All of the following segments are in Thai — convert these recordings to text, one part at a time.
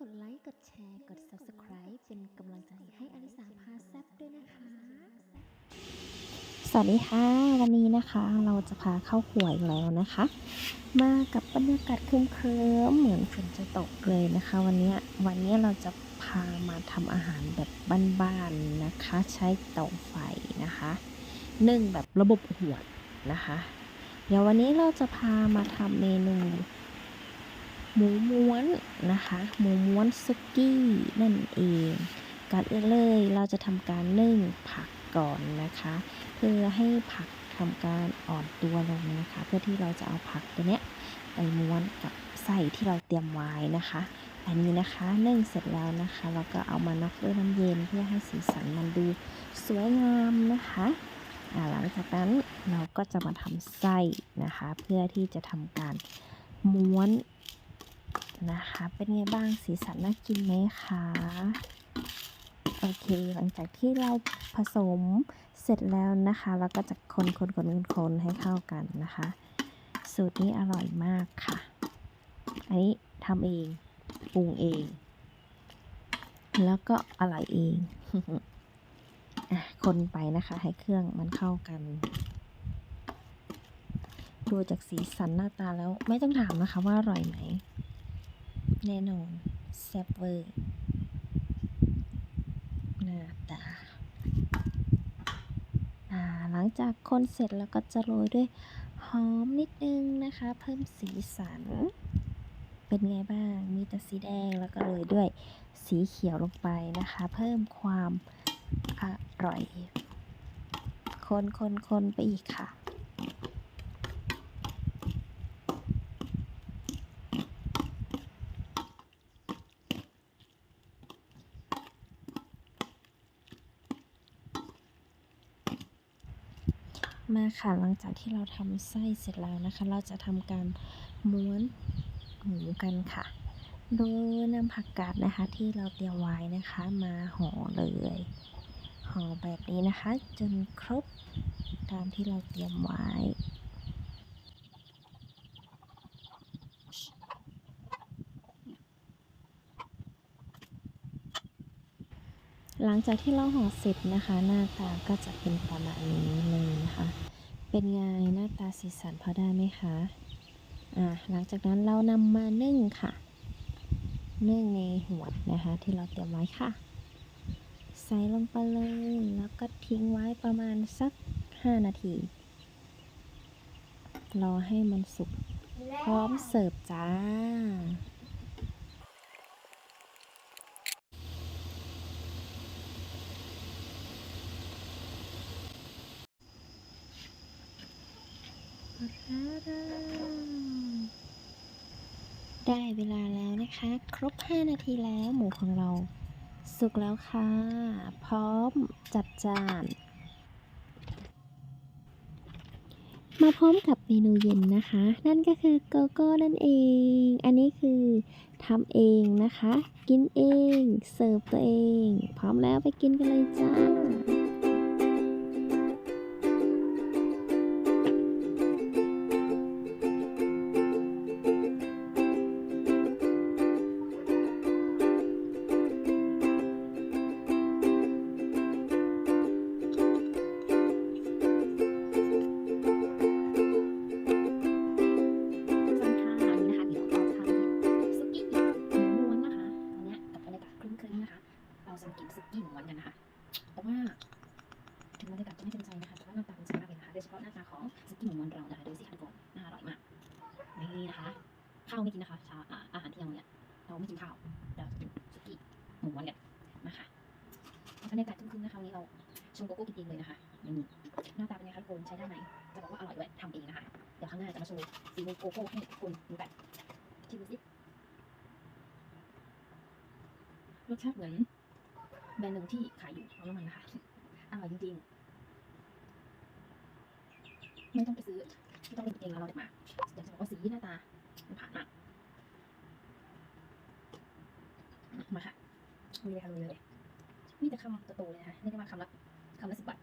กดไลค์ กดแชร์ กด Subscribe เป็นกำลังใจให้อลิสาพาแซบด้วยนะคะ สวัสดีค่ะ วันนี้นะคะเราจะพาเข้าครัวอีกแล้วนะคะ มากับบรรยากาศครึ้มๆเหมือนฝนจะตกเลยนะคะ วันนี้วันนี้เราจะพามาทำอาหารแบบบ้านๆนะคะ ใช้เตาไฟนะคะนึ่งแบบระบบหวนะคะ เดี๋ยววันนี้เราจะพามาทำเมนู หมูม้วนนะคะ หมูม้วนซุกี้นั่นเอง ก่อนอื่นเลยเราจะทำการนึ่งผักก่อนนะคะ เพื่อให้ผักทำการอ่อนตัวลงนะคะ เพื่อที่เราจะเอาผักตัวเนี้ยไปม้วนกับไส้ที่เราเตรียมไว้นะคะ อันนี้นะคะนึ่งเสร็จแล้วนะคะเราก็เอามาน็อกด้วยน้ำเย็นเพื่อให้สีสันมันดูสวยงามนะคะหลังจากนั้นเราก็จะมาทำไส้นะคะ เพื่อที่จะทำการม้วน นะคะ เป็นไงบ้างสีสันน่ากินไหมคะ โอเค หลังจากที่เราผสมเสร็จแล้วนะคะ เราก็จะคนคนคนคนคนให้เข้ากันนะคะ สูตรนี้อร่อยมากค่ะ อันนี้ทำเองปรุงเอง แล้วก็อร่อยเองอะคนไปนะคะ ให้เครื่องมันเข้ากันดูจากสีสันหน้าตาแล้วไม่ต้องถามนะคะว่าอร่อยไหม แน่นอนแซ่บเวอร์หน้าตาหลังจากคนเสร็จแล้วก็จะโรยด้วยหอมนิดนึงนะคะ เพิ่มสีสัน เป็นไงบ้างมีแต่สีแดงแล้วก็โรยด้วยสีเขียวลงไปนะคะ เพิ่มความอร่อย คนคนคนไปอีกค่ะ มาค่ะหลังจากที่เราทำไส้เสร็จแล้วนะคะ เราจะทำการม้วนหมูกันค่ะ โดยนำผักกาดนะคะที่เราเตรียมไว้นะคะมาห่อเลยห่อแบบนี้นะคะ จนครบตามที่เราเตรียมไว้ หลังจากที่เราห่อเสร็จนะคะ หน้าตาก็จะเป็นประมาณนี้เลยนะคะ เป็นไงหน้าตาสีสันพอได้ไหมคะอ่าหลังจากนั้นเรานำมานึ่งค่ะ นึ่งในหัวนะคะ ที่เราเตรียมไว้ค่ะ ใส่ลงไปเลยแล้วก็ทิ้งไว้ประมาณสัก 5 นาที รอให้มันสุกพร้อมเสิร์ฟจ้า ได้เวลาแล้วนะคะ ครบ 5 นาทีแล้วหมูของเรา สุกแล้วค่ะ พร้อมจัดจาน มาพร้อมกับเมนูเย็นนะคะ นั่นก็คือโกโก้นั่นเอง อันนี้คือทำเองนะคะ กินเอง เสิร์ฟตัวเอง พร้อมแล้วไปกินกันเลยจ้า เราจะกินซุกี้หมูม้วนกันนะคะแต่ว่าถึงบรรยากาศจะไม่เป็นใจนะคะแต่ว่าหน้าตาเป็นใจมากเลยนะคะโดยเฉพาะหน้าตาของซุกี้หมูม้วนเรานะคะดูสิคะทุกคนน่าอร่อยมากนี่นะคะข้าวไม่กินนะคะชาอาหารเที่ยงเนี่ยเราไม่กินข้าวเราจะกินซุกี้หมูม้วนกันมาค่ะบรรยากาศครึ้มๆนะคะวันนี้เราชงโกโก้กินเองเลยนะคะนี่หน้าตาเป็นไงคะทุกคนใช้ได้ไหมจะบอกว่าอร่อยด้วยทำเองนะคะเดี๋ยวครั้งหน้าจะมาโชว์ฝีมือโกโก้ให้ทุกคนดูกันชิมดูสิรสชาติเหมือน แบรนด์หนึ่งที่ขายอยู่เอาน้ำมันนะคะอร่อยจริงๆ ไม่ต้องไปซื้อไม่ต้องเล่นเองแล้วเราเด็ดมาอยากจะบอกว่าสีหน้าตา มันผ่านมากมาค่ะลุยเลยค่ะลุยเลยมีแต่คำโตๆเลยนะคะเรียกได้ว่าคำละคำละสิบบาท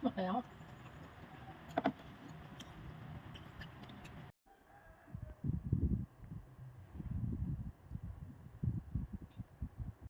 หมดแล้ว